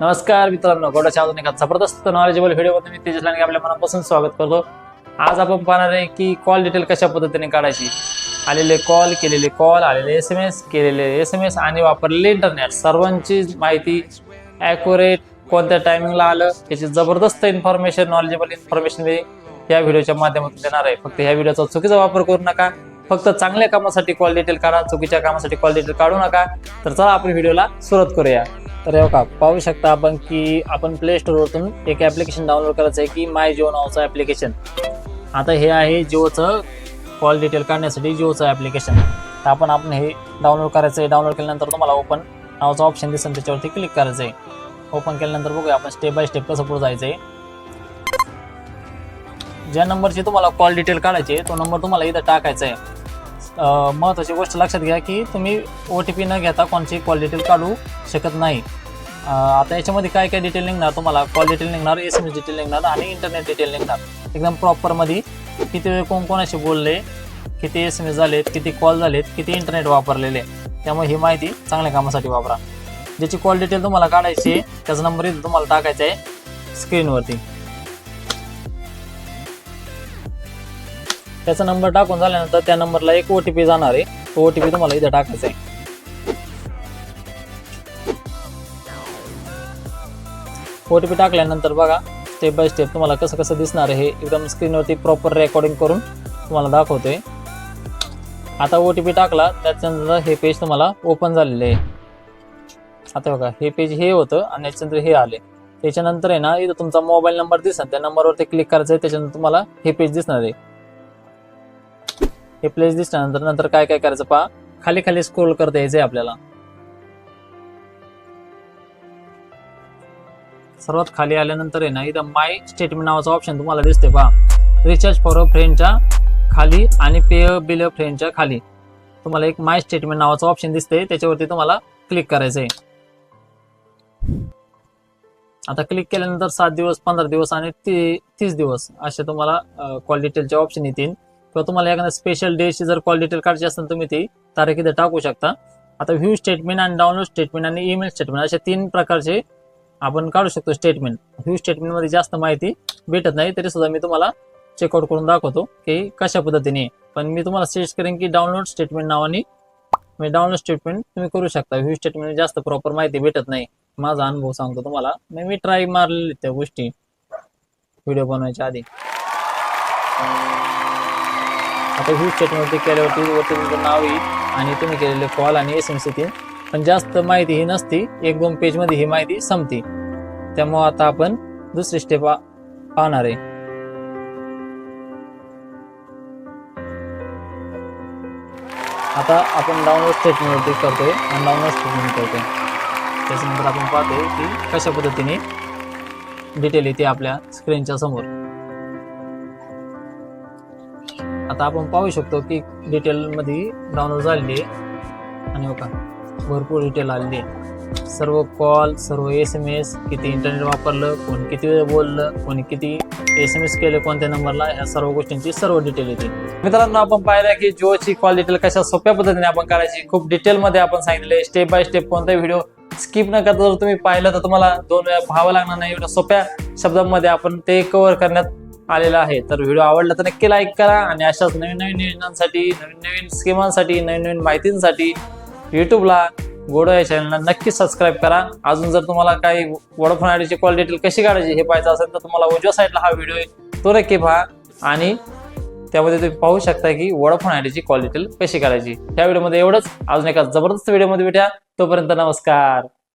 नमस्कार मित्रांनो गोडाच्या अजून एका जबरदस्त नॉलेजेबल व्हिडिओमध्ये मी तेजस लांडगे आपल्या मनापासून स्वागत करतो. आज आपण पाहणार आहे की कॉल डिटेल कशा पद्धतीने काढायची? आलेले कॉल केलेले कॉल आलेले एस एम एस केलेले एस एम एस आणि वापरलेले इंटरनेट सर्वांची माहिती ॲक्युरेट कोणत्या टायमिंगला आलं याची जबरदस्त इन्फॉर्मेशन नॉलेजेबल इन्फॉर्मेशन मी या व्हिडिओच्या माध्यमातून देणार आहे. फक्त ह्या व्हिडिओचा चुकीचा वापर करू नका. फक्त चांगल्या कामासाठी कॉल डिटेल काढा चुकीच्या कामासाठी कॉल डिटेल काढू नका. तर चला आपण व्हिडिओला सुरुवात करूया. तर हे का पाहू शकता आपण की आपण प्ले स्टोअरवरून एक ॲप्लिकेशन डाउनलोड करायचं आहे की माय जिओ नावाचं ॲप्लिकेशन आता हे आहे जिओचं कॉल डिटेल काढण्यासाठी जिओचं ॲप्लिकेशन तर आपण आपण हे डाउनलोड करायचं आहे. डाउनलोड केल्यानंतर तुम्हाला ओपन नावाचं ऑप्शन दिसेल. त्याच्यावरती क्लिक करायचं आहे. ओपन केल्यानंतर बघूया आपण स्टेप बाय स्टेप कसं पुढे जायचं आहे. ज्या नंबरची तुम्हाला कॉल डिटेल काढायची तो नंबर तुम्हाला इथं टाकायचा आहे. महत्त्वाची गोष्ट लक्षात घ्या की तुम्ही ओ टी पी न घेता कोणची कॉल डिटेल काढू शकत नाही. आता याच्यामध्ये काय काय डिटेल निघणार तुम्हाला? कॉल डिटेल निघणार एस एम एस डिटेल निघणार आणि इंटरनेट डिटेल निघणार. एकदम प्रॉपरमध्ये किती वेळ कोण कोणाशी बोलले किती एस एम एस झालेत किती कॉल झालेत किती इंटरनेट वापरलेले त्यामुळे ही माहिती चांगल्या कामासाठी वापरा. ज्याची कॉल डिटेल तुम्हाला काढायची आहे त्याचा नंबर इथं तुम्हाला टाकायचा आहे स्क्रीनवरती त्याचा नंबर टाकून झाल्यानंतर त्या नंबरला एक ओ टी पी जाणार आहे. तो ओ टी पी तुम्हाला इथं टाकायचा आहे. ओ टी पी टाकल्यानंतर बघा स्टेप बाय स्टेप तुम्हाला कसं कसं दिसणार आहे. हे एकदम स्क्रीनवरती प्रॉपर रेकॉर्डिंग करून तुम्हाला दाखवतोय. आता ओ टी पी टाकला त्याच्यानंतर हे पेज तुम्हाला ओपन झालेले आहे. आता बघा हे पेज हे होतं आणि याच्यानंतर हे आले त्याच्यानंतर आहे ना इथं तुमचा मोबाईल नंबर दिसणार त्या नंबरवरती क्लिक करायचं आहे त्याच्यानंतर तुम्हाला हे पेज दिसणार आहे. हे प्लेस दिसल्यानंतर नंतर काय काय करायचं पहा. खाली खाली स्क्रोल करता यायचंय आपल्याला. सर्वात खाली आल्यानंतर आहे ना इथं माय स्टेटमेंट नावाचं ऑप्शन तुम्हाला दिसते पहा. रिचार्ज फॉर अ फ्रेंडच्या खाली आणि पे बिल अ फ्रेंडच्या खाली. तुम्हाला एक माय स्टेटमेंट नावाचं ऑप्शन दिसते त्याच्यावरती तुम्हाला क्लिक करायचं आहे आता क्लिक केल्यानंतर सात दिवस पंधरा दिवस आणि ती तीस दिवस असे तुम्हाला कॉल डिटेलचे ऑप्शन येतील. किंवा तुम्हाला एखाद्या स्पेशल डेची जर कॉल डिटेल काढायची असेल तर तुम्ही ती तारीख इथे टाकू शकता. आता व्ह्यू स्टेटमेंट आणि डाउनलोड स्टेटमेंट आणि ईमेल स्टेटमेंट अशा तीन प्रकारचे आपण काढू शकतो स्टेटमेंट व्ह्यू स्टेटमेंटमध्ये जास्त माहिती भेटत नाही तरी सुद्धा मी तुम्हाला चेकआउट करून दाखवतो की कशा पद्धतीने. पण मी तुम्हाला सजेस्ट करेन की डाउनलोड स्टेटमेंट नावाने म्हणजे डाउनलोड स्टेटमेंट तुम्ही करू शकता. व्ह्यू स्टेटमेंट जास्त प्रॉपर माहिती भेटत नाही. माझा अनुभव सांगतो तुम्हाला. मी ट्राय मारलेली त्या गोष्टी. व्हिडिओ बनवायच्या आधी. आता ही स्टेटमेंटवरती केल्यावरती वरती तुमचं नाव येईल आणि तुम्ही केलेले कॉल आणि एस एम सी तीन पण जास्त माहिती ही नसती. एक दोन पेजमध्ये ही माहिती संपती. त्यामुळं आता आपण दुसरी स्टेप पाहणार आहे. आता आपण डाउनलोड स्टेटमेंटवरती करतोय आणि डाउनलोड स्टेटमेंट करतोय. त्याच्यानंतर आपण पाहतोय की कशा पद्धतीने डिटेल येते आपल्या स्क्रीनच्या समोर. आता आपण पाहू शकतो की डिटेल मध्ये डाउनलोड झालेली आहे. आणि हो बघा भरपूर डिटेल आलेली आहे. सर्व कॉल सर्व एस एम एस किती इंटरनेट वापरलं कोण किती वेळ बोललं कोणी किती एस एम एस केले कोणत्या नंबरला ह्या सर्व गोष्टींची सर्व डिटेल येते. मित्रांनो आपण पाहिलं की जिओची कॉल डिटेल कशा सोप्या पद्धतीने आपण करायची खूप डिटेल मध्ये आपण सांगितले स्टेप बाय स्टेप कोणताही व्हिडिओ स्किप न करता जर तुम्ही पाहिलं तर तुम्हाला दोन वेळा पाहावं लागणार नाही. एवढ्या सोप्या शब्दांमध्ये आपण ते कव्हर करण्यात आलेला आहे. तर व्हिडिओ आवडला तर नक्की लाईक करा आणि अशाच नवीन नवीन योजनांसाठी नवीन नवीन स्कीमांसाठी नवीन नवीन माहितींसाठी युट्यूबला गोडो या चॅनलला नक्की सबस्क्राईब करा. अजून जर तुम्हाला काही वोडाफोन आयडीची कॉल डिटेल कशी काढायची हे पाहायचं असेल तर तुम्हाला उजव्या साईडला हा व्हिडिओ तो नक्की पहा आणि त्यामध्ये तुम्ही पाहू शकता की वोडाफोन आयडीची कॉल डिटेल कशी काढायची. या व्हिडिओमध्ये एवढंच. अजून एका जबरदस्त व्हिडिओमध्ये भेटूया. तोपर्यंत नमस्कार.